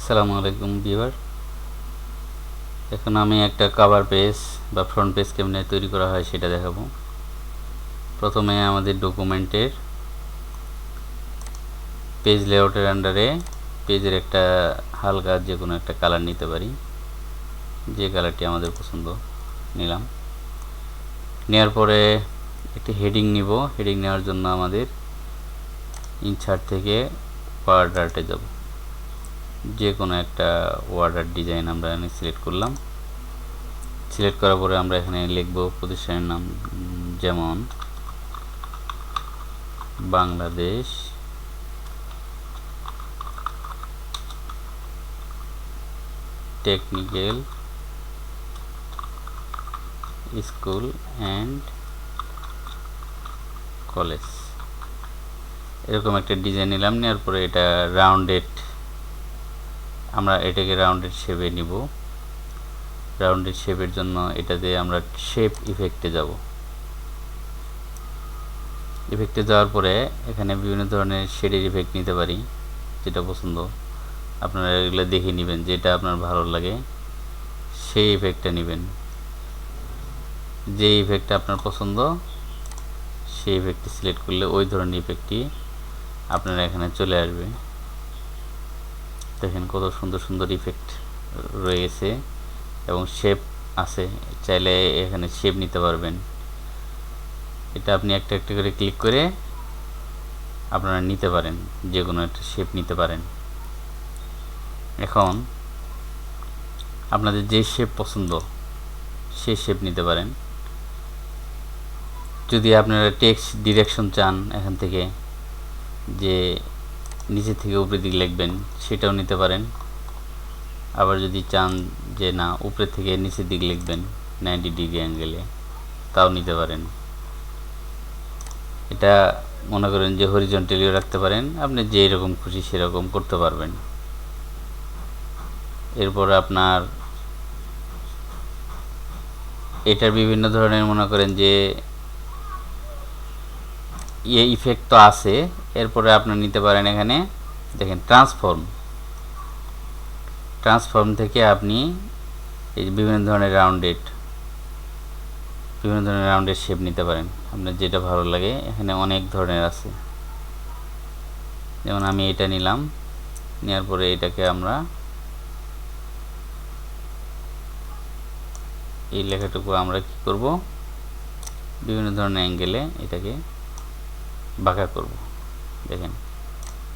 আসসালামু আলাইকুম ভিউয়ার। এখন আমি একটা কভার পেজ বা ফ্রন্ট পেজ কেমনে তৈরি করা হয় সেটা দেখাবো। প্রথমে আমাদের ডকুমেন্টের পেজ লেআউটের আন্ডারে পেজের একটা হালকা যে কোনো একটা কালার নিতে পারি। যে কালারটি আমাদের পছন্দ, নিলাম। নেওয়ার পরে একটি হেডিং নিব। হেডিং নেওয়ার জন্য আমাদের ইনসার্ট থেকে পাওয়ার আর্টে যাব। যে কোনো একটা ওয়ার্ডার ডিজাইন আমরা এখানে সিলেক্ট করলাম। সিলেক্ট করার পরে আমরা এখানে লিখব প্রতিষ্ঠানের নাম যেমন Bangladesh technical school and college এরকম একটা ডিজাইন নিলাম, নেওয়ার পরে এটা রাউন্ডেড আমরা এটাকে রাউন্ডেড শেপে নিব। রাউন্ডেড শেপের জন্য এটাতে আমরা শেপ ইফেক্টে যাব। ইফেক্টে যাওয়ার পরে এখানে বিভিন্ন ধরনের শেডের ইফেক্ট নিতে পারি, যেটা পছন্দ। আপনারা এগুলো দেখে নেবেন যেটা আপনার ভালো লাগে। সেই ইফেক্টটা নেবেন। যে ইফেক্টটা আপনার পছন্দ, সেই ইফেক্টটি সিলেক্ট করলে ওই ধরনের ইফেক্টটি আপনার এখানে চলে আসবে। দেখেন কত সুন্দর সুন্দর ইফেক্ট রয়েছে এবং শেপ আছে। চাইলে এখানে শেপ নিতে পারবেন। এটা আপনি একটা একটা করে ক্লিক করে আপনারা নিতে পারেন যে কোনো একটা শেপ নিতে পারেন। এখন আপনাদের যে শেপ পছন্দ সেই শেপ নিতে পারেন। যদি আপনারা টেক্সট ডিরেকশন চান এখান থেকে, যে নিচে থেকে উপরের দিকে লিখবেন, সেটাও নিতে পারেন। আবার যদি চান যে না, উপরে থেকে নিচের দিকে লিখবেন নাইনটি ডিগ্রি অ্যাঙ্গেলে তাও নিতে পারেন। এটা মনে করেন যে হরিজন্টালিও রাখতে পারেন, আপনি যেই রকম খুশি সেরকম করতে পারবেন। এরপর আপনার এটার বিভিন্ন ধরনের মনে করেন যে ইয়ে ইফেক্ট তো আছে এরপরে আপনার নিতে পারেন এখানে, দেখেন ট্রান্সফর্ম ট্রান্সফর্ম থেকে আপনি এই বিভিন্ন ধরনের রাউন্ডেড বিভিন্ন ধরনের রাউন্ডের শেপ নিতে পারেন। আপনার যেটা ভালো লাগে, এখানে অনেক ধরনের আছে। যেমন আমি এটা নিলাম, নেওয়ার পরে এটাকে আমরা এই লেখাটুকু আমরা কি করব? বিভিন্ন ধরনের অ্যাঙ্গেলে এটাকে বাঁকা করব। দেখেন,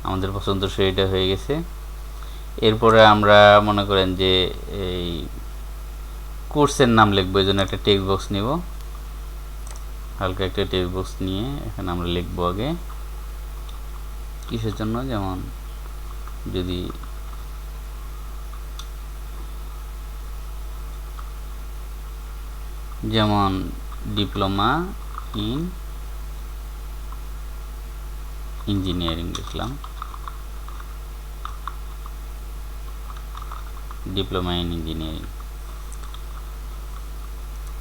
আমাদের পছন্দসই এটা হয়ে গেছে। এরপরে আমরা মনে করেন যে এই কোর্সের নাম লিখব, এই জন্য একটা টেক্সট বক্স নিব। হালকা একটা টেক্সট বক্স নিয়ে এখানে আমরা লিখব আগে। কিসের জন্য? যেমন যদি যেমন ডিপ্লোমা ইন ইঞ্জিনিয়ারিং লিখলাম ডিপ্লোমা ইন ইঞ্জিনিয়ারিং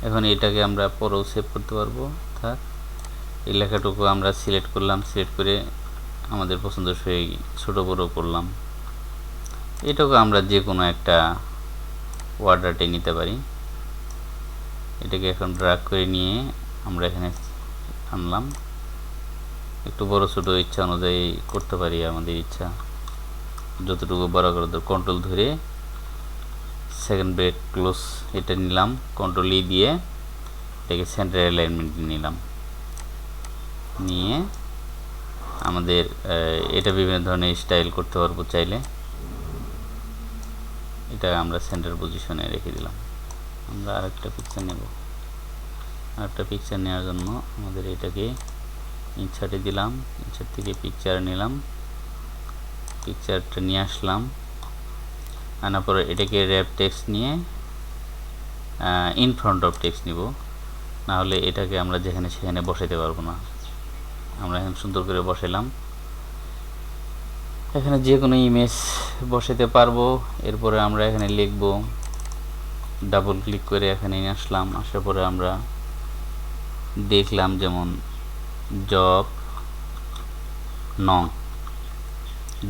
এখন এটাকে আমরা পরেও সেভ করতে পারব। থাক, এই লেখাটুকু আমরা সিলেক্ট করলাম সিলেক্ট করে আমাদের পছন্দ হয়ে ছোটো বড়ো করলাম। এটাকে আমরা যে কোনো একটা ওয়ার্ডারটে নিতে পারি। এটাকে এখন ড্রাগ করে নিয়ে আমরা এখানে আনলাম। একটু বড় ছোট ইচ্ছা অনুযায়ী করতে পারি আমাদের ইচ্ছা। যতটুকু বড় করে কন্ট্রোল ধরে সেকেন্ড ব্রেক ক্লোজ এটা নিলাম কন্ট্রোল ই দিয়ে এটাকে সেন্টার অ্যালাইনমেন্ট নিলাম। নিয়ে আমাদের এটা বিভিন্ন ধরনের স্টাইল করতে পারব চাইলে। এটা আমরা সেন্টার পজিশনে রেখে দিলাম। আমরা আরেকটা পিকচার নেব। আরেকটা পিকচার নেওয়ার জন্য আমাদের এটাকে ইনসার্টে দিলাম। ইনসার্ট থেকে পিকচার নিলাম। পিকচারটা নিয়ে আসলাম। আনার পরে এটাকে র্যাপ টেক্সট নিয়ে ইন ফ্রন্ট অফ টেক্সট নিব। না হলে এটাকে আমরা যেখানে সেখানে বসাতে পারব না। আমরা এখন সুন্দর করে বসালাম এখানে যে কোনো ইমেজ বসাতে পারব। এরপরে আমরা এখানে লিখব। ডাবল ক্লিক করে এখানে নিয়ে আসলাম। আসার পরে আমরা দেখলাম যেমন জব নং।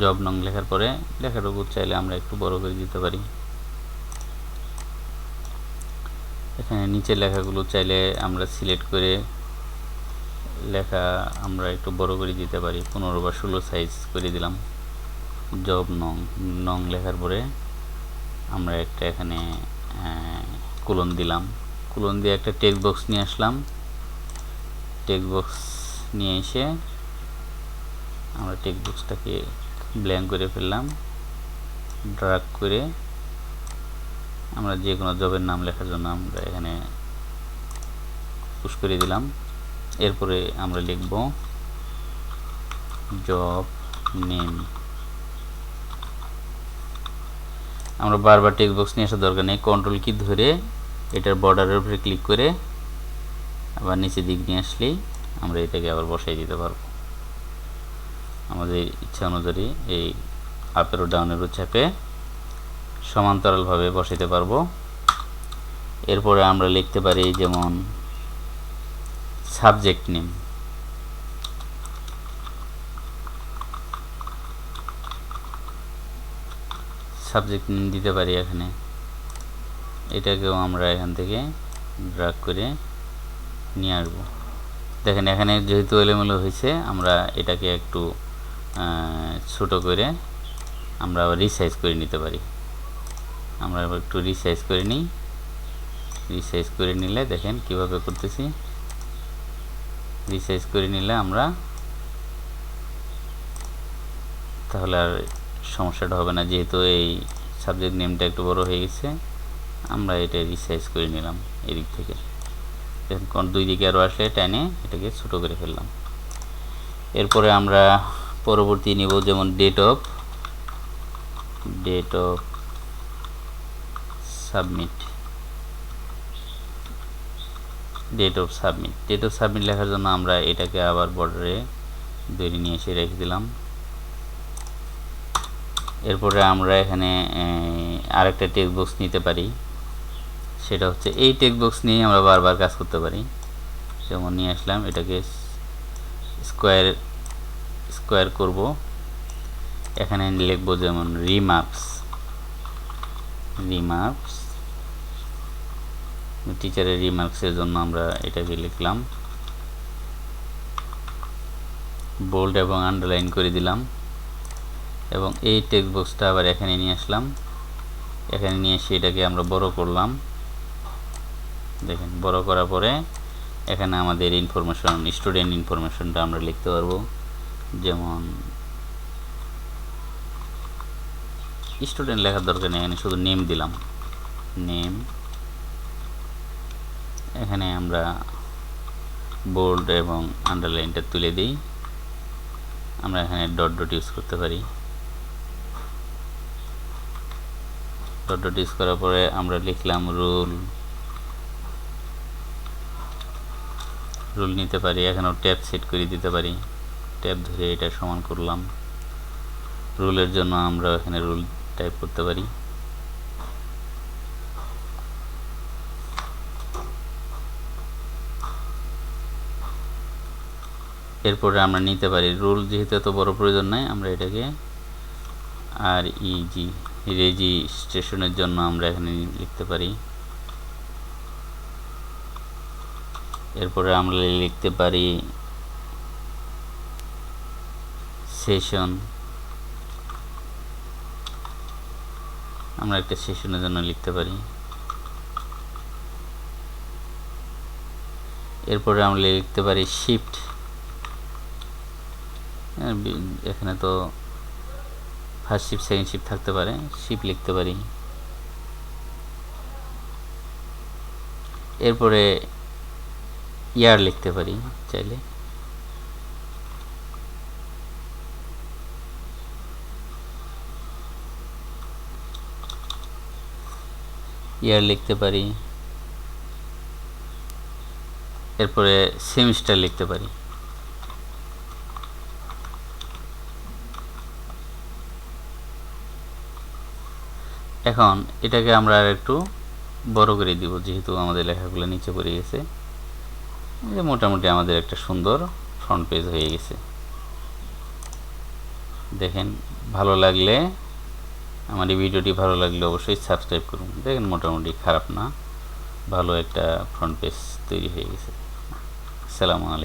জব নং লেখার পরে লেখাটুকু চাইলে আমরা একটু বড় করে দিতে পারি। এখানে নিচের লেখাগুলো চাইলে আমরা সিলেক্ট করে লেখা আমরা একটু বড় করে দিতে পারি। পনেরো বা ষোলো সাইজ করে দিলাম। জব নং নং লেখার পরে আমরা একটা এখানে কুলন দিলাম। কুলন দিয়ে একটা টেক্সট বক্স নিয়ে আসলাম। টেক্সট বক্স নিয়ে এসে আমরা টেক্সট বক্সটাকে ব্ল্যাঙ্ক করে ফেললাম ড্রাগ করে আমরা যে কোনো জবের নাম লেখার জন্য আমরা এখানে পুশ করে দিলাম। এরপরে আমরা লিখব জব নেম আমরা বারবার টেক্সট নিয়ে আসার দরকার নেই কন্ট্রোল কি ধরে এটার বর্ডারের উপরে ক্লিক করে আবার নিচে দিক নিয়ে আসলেই আমরা এটাকে আবার বসাই দিতে পারব। আমাদের ইচ্ছা অনুযায়ী এই আপের ও ডাউনেরও চাপে সমান্তরালভাবে বসাইতে পারব। এরপরে আমরা লিখতে পারি যেমন সাবজেক্ট নেম সাবজেক্ট নেম দিতে পারি এখানে। এটাকেও আমরা এখান থেকে ড্রাগ করে নিয়ে আসব। দেখেন, এখানে যেহেতু এলোমেলো হয়েছে, আমরা এটাকে একটু ছোট করে আমরা রিসাইজ করে নিতে পারি। আমরা একটু রিসাইজ করে নিই। রিসাইজ করে নিলে দেখেন কীভাবে করতেছি। রিসাইজ করে নিলে আমরা তাহলে আর সমস্যাটা হবে না, যেহেতু এই সাবজেক্ট নেমটা একটু বড় হয়ে গেছে, আমরা এটা রিসাইজ করে নিলাম এদিক থেকে। দুই দিকে আরও আসলে টেনে এটাকে ছোটো করে ফেললাম। এরপরে আমরা পরবর্তী নিব যেমন date of date of submit date of submit date of submit লেখার জন্য আমরা এটাকে আবার বর্ডারে দৈরি নিয়ে এসে রেখে দিলাম। এরপরে আমরা এখানে আরেকটা টেক্সট বক্স নিতে পারি। সেটা হচ্ছে এই টেক্সট বক্স নিয়ে আমরা বারবার কাজ করতে পারি। যেমন নিয়ে আসলাম, এটাকে স্কোয়ার স্কোয়ার করব। এখানে লিখব যেমন রিমার্কস রিমার্কস টিচারের রিমার্কসের জন্য আমরা এটাকে লিখলাম। বোল্ড এবং আন্ডারলাইন করে দিলাম। এবং এই টেক্সট বক্সটা আবার এখানে নিয়ে আসলাম। এখানে নিয়ে এসে এটাকে আমরা বড় করলাম। দেখেন, বড় করার পরে এখানে আমাদের ইনফরমেশন স্টুডেন্ট ইনফরমেশনটা আমরা লিখতে পারব। যেমন স্টুডেন্ট লেখার দরকার নেই, এখানে শুধু নেম দিলাম। নেম এখানে আমরা বোল্ড এবং আন্ডারলাইনটা তুলে দিই। আমরা এখানে ডট ডট ইউজ করতে পারি। ডট ডট ইউজ করার পরে আমরা লিখলাম রুল রুল নিতে পারি, এখানেও ট্যাব সেট করে দিতে পারি। ট্যাব ধরে এটা সমান করলাম। রুলের জন্য আমরা এখানে রুল টাইপ করতে পারি। এরপরে আমরা নিতে পারি। রুল যেহেতু এত বড় প্রয়োজন নাই, আমরা এটাকে আর ইজি রেজিস্ট্রেশনের জন্য আমরা এখানে লিখতে পারি। এরপরে আমরা লিখতে পারি সেশন আমরা একটা সেশনের জন্য লিখতে পারি। এরপরে আমরা লিখতে পারি শিফট এখানে তো ফার্স্ট শিফট সেকেন্ড শিফট থাকতে পারে। শিফট লিখতে পারি। এরপরে ইয়ার লিখতে পারি, চাইলে। ইয়ার লিখতে পারি। এরপরে সেমিস্টার লিখতে পারি। এখন এটাকে আমরা আর একটু বড় করে দিব, যেহেতু আমাদের লেখাগুলো নিচে পড়ে গেছে। মোটামুটি আমাদের একটা সুন্দর ফ্রন্ট পেজ হয়ে গেছে। দেখেন, ভালো লাগলে, আমার এই ভিডিওটি ভালো লাগলে অবশ্যই সাবস্ক্রাইব করুন। দেখেন, মোটামুটি খারাপ না, ভালো একটা ফ্রন্ট পেজ তৈরি হয়ে গেছে। আসসালামু আলাইকুম।